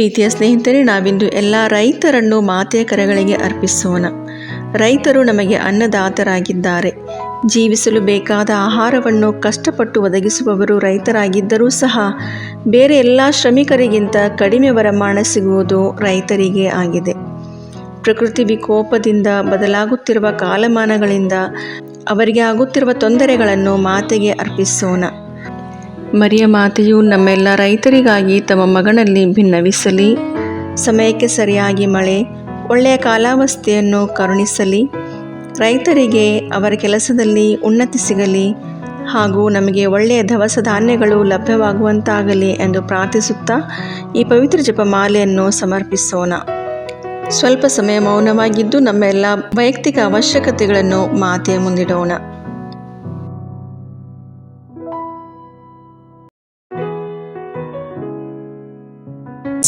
ಪ್ರೀತಿಯ ಸ್ನೇಹಿತರೆ, ನಾವಿಂದು ಎಲ್ಲ ರೈತರನ್ನು ಮಾತೆಯ ಕರಗಳಿಗೆ ಅರ್ಪಿಸೋಣ. ರೈತರು ನಮಗೆ ಅನ್ನದಾತರಾಗಿದ್ದಾರೆ. ಜೀವಿಸಲು ಬೇಕಾದ ಆಹಾರವನ್ನು ಕಷ್ಟಪಟ್ಟು ಒದಗಿಸುವವರು ರೈತರಾಗಿದ್ದರೂ ಸಹ, ಬೇರೆ ಎಲ್ಲ ಶ್ರಮಿಕರಿಗಿಂತ ಕಡಿಮೆ ವರಮಾನ ಸಿಗುವುದು ರೈತರಿಗೆ ಆಗಿದೆ. ಪ್ರಕೃತಿ ವಿಕೋಪದಿಂದ ಬದಲಾಗುತ್ತಿರುವ ಕಾಲಮಾನಗಳಿಂದ ಅವರಿಗೆ ಆಗುತ್ತಿರುವ ತೊಂದರೆಗಳನ್ನು ಮಾತೆಗೆ ಅರ್ಪಿಸೋಣ. ಮರಿಯ ಮಾತೆಯು ನಮ್ಮೆಲ್ಲ ರೈತರಿಗಾಗಿ ತಮ್ಮ ಮಗನಲ್ಲಿ ಭಿನ್ನವಿಸಲಿ. ಸಮಯಕ್ಕೆ ಸರಿಯಾಗಿ ಮಳೆ, ಒಳ್ಳೆಯ ಕಾಲಾವಸ್ಥೆಯನ್ನು ಕರುಣಿಸಲಿ. ರೈತರಿಗೆ ಅವರ ಕೆಲಸದಲ್ಲಿ ಉನ್ನತಿ ಸಿಗಲಿ ಹಾಗೂ ನಮಗೆ ಒಳ್ಳೆಯ ದವಸ ಧಾನ್ಯಗಳು ಲಭ್ಯವಾಗುವಂತಾಗಲಿ ಎಂದು ಪ್ರಾರ್ಥಿಸುತ್ತಾ ಈ ಪವಿತ್ರ ಜಪಮಾಲೆಯನ್ನು ಸಮರ್ಪಿಸೋಣ. ಸ್ವಲ್ಪ ಸಮಯ ಮೌನವಾಗಿದ್ದು ನಮ್ಮೆಲ್ಲ ವೈಯಕ್ತಿಕ ಅವಶ್ಯಕತೆಗಳನ್ನು ಮಾತೆಯ ಮುಂದಿಡೋಣ.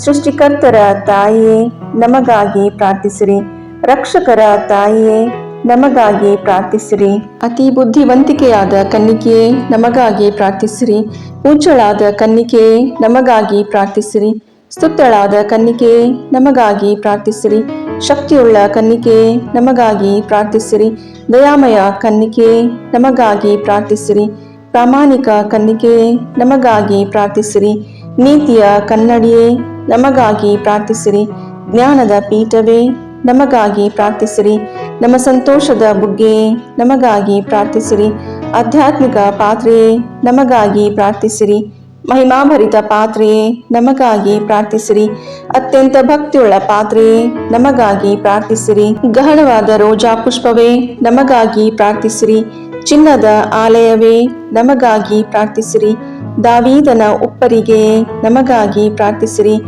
ಸೃಷ್ಟಿಕರ್ತರ ತಾಯಿಯೇ, ನಮಗಾಗಿ ಪ್ರಾರ್ಥಿಸಿರಿ. ರಕ್ಷಕರ ತಾಯಿಯೇ, ನಮಗಾಗಿ ಪ್ರಾರ್ಥಿಸಿರಿ. ಅತಿ ಬುದ್ಧಿವಂತಿಕೆಯಾದ ಕನ್ನಿಕೆಯೇ, ನಮಗಾಗಿ ಪ್ರಾರ್ಥಿಸಿರಿ. ಪೂಂಚಳಾದ ಕನ್ನಿಕೆಯೇ, ನಮಗಾಗಿ ಪ್ರಾರ್ಥಿಸಿರಿ. ಸ್ತುತ್ತಳಾದ ಕನ್ನಿಕೆಯೇ, ನಮಗಾಗಿ ಪ್ರಾರ್ಥಿಸಿರಿ. ಶಕ್ತಿಯುಳ್ಳ ಕನ್ನಿಕೆಯೇ, ನಮಗಾಗಿ ಪ್ರಾರ್ಥಿಸಿರಿ. ದಯಾಮಯ ಕನ್ನಿಕೆಯೇ, ನಮಗಾಗಿ ಪ್ರಾರ್ಥಿಸಿರಿ. ಪ್ರಾಮಾಣಿಕ ಕನ್ನಿಕೆಯೇ, ನಮಗಾಗಿ ಪ್ರಾರ್ಥಿಸಿರಿ. ನೀತಿಯ ಕನ್ನಡಿಯೇ ನಮಗಾಗಿ ಪ್ರಾರ್ಥಿಸಿರಿ. ಜ್ಞಾನದ ಪೀಠವೇ, ನಮಗಾಗಿ ಪ್ರಾರ್ಥಿಸಿರಿ. ನಮ್ಮ ಸಂತೋಷದ ಬುಗ್ಗೆಯೇ, ನಮಗಾಗಿ ಪ್ರಾರ್ಥಿಸಿರಿ. ಆಧ್ಯಾತ್ಮಿಕ ಪಾತ್ರೆಯೇ, ನಮಗಾಗಿ ಪ್ರಾರ್ಥಿಸಿರಿ. ಮಹಿಮಾಭರಿತ ಪಾತ್ರೆಯೇ, ನಮಗಾಗಿ ಪ್ರಾರ್ಥಿಸಿರಿ. ಅತ್ಯಂತ ಭಕ್ತಿಯುಳ್ಳ ಪಾತ್ರೆಯೇ, ನಮಗಾಗಿ ಪ್ರಾರ್ಥಿಸಿರಿ. ಗಹನವಾದ ರೋಜಾ ಪುಷ್ಪವೇ, ನಮಗಾಗಿ ಪ್ರಾರ್ಥಿಸಿರಿ. ಚಿನ್ನದ ಆಲಯವೇ, ನಮಗಾಗಿ ಪ್ರಾರ್ಥಿಸಿರಿ. ದಾವೀದನ ಉಪ್ಪರಿಗೆ, ನಮಗಾಗಿ ಪ್ರಾರ್ಥಿಸಿರಿ.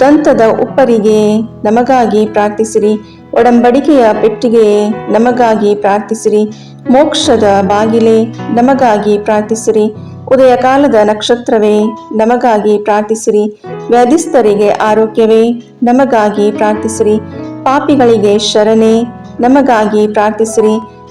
ದಂತದ ಉಪ್ಪರಿಗೆ, ನಮಗಾಗಿ ಪ್ರಾರ್ಥಿಸಿರಿ. ಒಡಂಬಡಿಕೆಯ ಪೆಟ್ಟಿಗೆಯೇ, ನಮಗಾಗಿ ಪ್ರಾರ್ಥಿಸಿರಿ. ಮೋಕ್ಷದ ಬಾಗಿಲೆ, ನಮಗಾಗಿ ಪ್ರಾರ್ಥಿಸಿರಿ. ಉದಯ ಕಾಲದ ನಕ್ಷತ್ರವೇ, ನಮಗಾಗಿ ಪ್ರಾರ್ಥಿಸಿರಿ. ವ್ಯಾಧಿಸ್ಥರಿಗೆ ಆರೋಗ್ಯವೇ, ನಮಗಾಗಿ ಪ್ರಾರ್ಥಿಸಿರಿ. ಪಾಪಿಗಳಿಗೆ ಶರಣೆ, ನಮಗಾಗಿ ಪ್ರಾರ್ಥಿಸಿರಿ.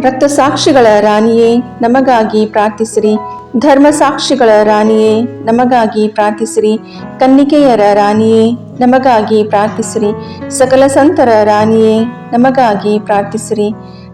ರಕ್ತಸಾಕ್ಷಿಗಳ ರಾಣಿಯೇ, ನಮಗಾಗಿ ಪ್ರಾರ್ಥಿಸಿರಿ. ಧರ್ಮಸಾಕ್ಷಿಗಳ ರಾಣಿಯೇ, ನಮಗಾಗಿ ಪ್ರಾರ್ಥಿಸಿರಿ. ಕನ್ನಿಕೆಯರ ರಾಣಿಯೇ, ನಮಗಾಗಿ ಪ್ರಾರ್ಥಿಸಿರಿ. ಸಕಲ ಸಂತರ ರಾಣಿಯೇ, ನಮಗಾಗಿ ಪ್ರಾರ್ಥಿಸಿರಿ.